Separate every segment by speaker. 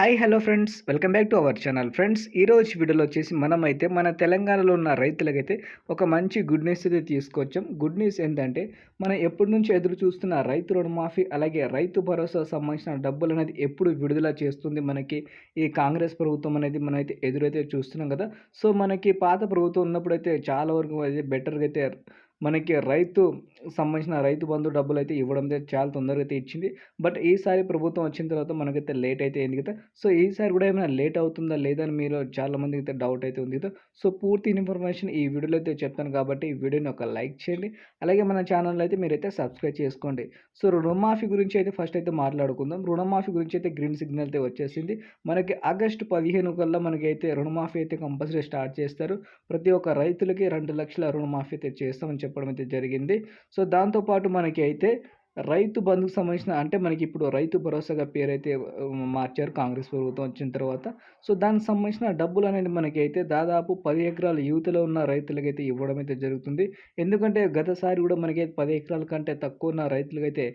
Speaker 1: Hi hello friends welcome back to our channel friends ఈరోజు వీడియోలో వచ్చేసి మనమైతే మన తెలంగాణలో ఉన్న రైతులకైతే ఒక మంచి గుడ్ న్యూస్ అయితే తీసుకొచ్చాం. గుడ్ న్యూస్ ఏంటంటే మనం ఎప్పటి నుంచి ఎదురు చూస్తున్న రైతు రుణమాఫీ అలాగే రైతు భరోసా సంబంధించిన డబ్బులు అనేది ఎప్పుడు విడుదల చేస్తుంది మనకి? ఈ కాంగ్రెస్ ప్రభుత్వం అనేది మనమైతే ఎదురైతే చూస్తున్నాం కదా. సో మనకి పాత ప్రభుత్వం ఉన్నప్పుడైతే చాలా వరకు అయితే బెటర్గా అయితే మనకి రైతు సంబంధించిన రైతు బంధు డబ్బులు అయితే ఇవ్వడం అయితే చాలా తొందరగా అయితే ఇచ్చింది బట్ ఈసారి ప్రభుత్వం వచ్చిన తర్వాత మనకైతే లేట్ అయితే అయింది కదా. సో ఈసారి కూడా ఏమైనా లేట్ అవుతుందా లేదా అని మీరు చాలామందికి అయితే డౌట్ అయితే ఉంది కదా. సో పూర్తి ఇన్ఫర్మేషన్ ఈ వీడియోలో అయితే చెప్తాను కాబట్టి ఈ వీడియోని ఒక లైక్ చేయండి. అలాగే మన ఛానల్ అయితే మీరైతే సబ్స్క్రైబ్ చేసుకోండి. సో రుణమాఫీ గురించి అయితే ఫస్ట్ అయితే మాట్లాడుకుందాం. రుణమాఫీ గురించి అయితే గ్రీన్ సిగ్నల్ అయితే వచ్చేసింది. మనకి ఆగస్టు పదిహేను కల్లా మనకి అయితే రుణమాఫీ అయితే కంపల్సరీ స్టార్ట్ చేస్తారు. ప్రతి ఒక్క రైతులకి రెండు లక్షల రుణమాఫీ అయితే చేస్తామని చెప్పడం అయితే జరిగింది. సో దాంతోపాటు మనకి అయితే రైతు బంధుకు సంబంధించిన అంటే మనకి ఇప్పుడు రైతు భరోసాగా పేరైతే మార్చారు కాంగ్రెస్ ప్రభుత్వం వచ్చిన తర్వాత. సో దానికి సంబంధించిన డబ్బులు అనేది మనకైతే దాదాపు పది ఎకరాల యువతలో ఉన్న రైతులకైతే ఇవ్వడం అయితే జరుగుతుంది. ఎందుకంటే గతసారి కూడా మనకి పది ఎకరాల కంటే తక్కువ ఉన్న రైతులకైతే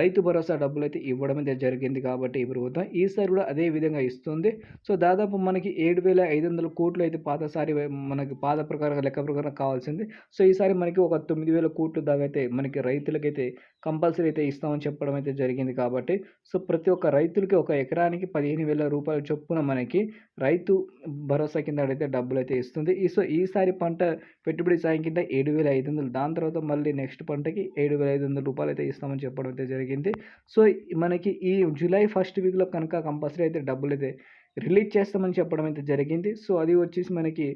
Speaker 1: రైతు భరోసా డబ్బులు అయితే ఇవ్వడం అయితే జరిగింది కాబట్టి ఈ ప్రభుత్వం. ఈసారి కూడా అదే విధంగా ఇస్తుంది. సో దాదాపు మనకి ఏడు వేల ఐదు వందల కోట్లు అయితే పాతసారి మనకి పాత ప్రకారం లెక్క ప్రకారం కావాల్సింది. సో ఈసారి మనకి ఒక తొమ్మిది వేల కోట్లు దాకా అయితే మనకి రైతులకైతే కంపల్సరీ అయితే ఇస్తామని చెప్పడం అయితే జరిగింది కాబట్టి సో ప్రతి ఒక్క రైతులకి ఒక ఎకరానికి పదిహేను వేల రూపాయల చొప్పున మనకి రైతు భరోసా కింద అయితే డబ్బులు అయితే ఇస్తుంది. ఈ సో ఈసారి పంట పెట్టుబడి సాయం కింద ఏడు వేల ఐదు వందలు దాని తర్వాత మళ్ళీ నెక్స్ట్ పంటకి ఏడు వేల ఐదు వందల రూపాయలు అయితే ఇస్తామని చెప్పడం అయితే జరిగింది. సో మనకి ఈ జూలై ఫస్ట్ వీక్లో కనుక కంపల్సరీ అయితే డబ్బులు అయితే రిలీజ్ చేస్తామని చెప్పడం అయితే జరిగింది. సో అది వచ్చేసి మనకి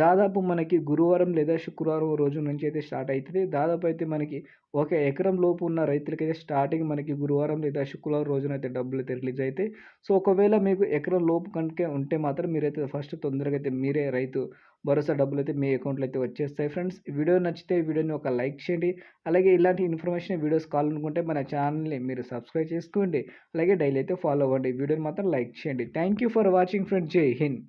Speaker 1: దాదాపు మనకి గురువారం లేదా శుక్రవారం రోజు నుంచి అయితే స్టార్ట్ అవుతుంది. దాదాపు అయితే మనకి ఒక ఎకరం లోపు ఉన్న రైతులకైతే స్టార్టింగ్ మనకి గురువారం లేదా శుక్రవారం రోజున అయితే డబ్బులు అయితే రిలీజ్ అయితే సో ఒకవేళ మీకు ఎకరం లోపు కనుక ఉంటే మాత్రం మీరైతే ఫస్ట్ తొందరగా అయితే మీరే రైతు భరోసా డబ్బులు అయితే మీ అకౌంట్లో అయితే వచ్చేస్తాయి ఫ్రెండ్స్. వీడియో నచ్చితే వీడియోని ఒక లైక్ చేయండి. అలాగే ఇలాంటి ఇన్ఫర్మేషన్ వీడియోస్ కావాలనుకుంటే మన ఛానల్ని మీరు సబ్స్క్రైబ్ చేసుకోండి. అలాగే డైలీ అయితే ఫాలో అవ్వండి. వీడియోని మాత్రం లైక్ చేయండి. Thank you for watching friends. జై హింద్.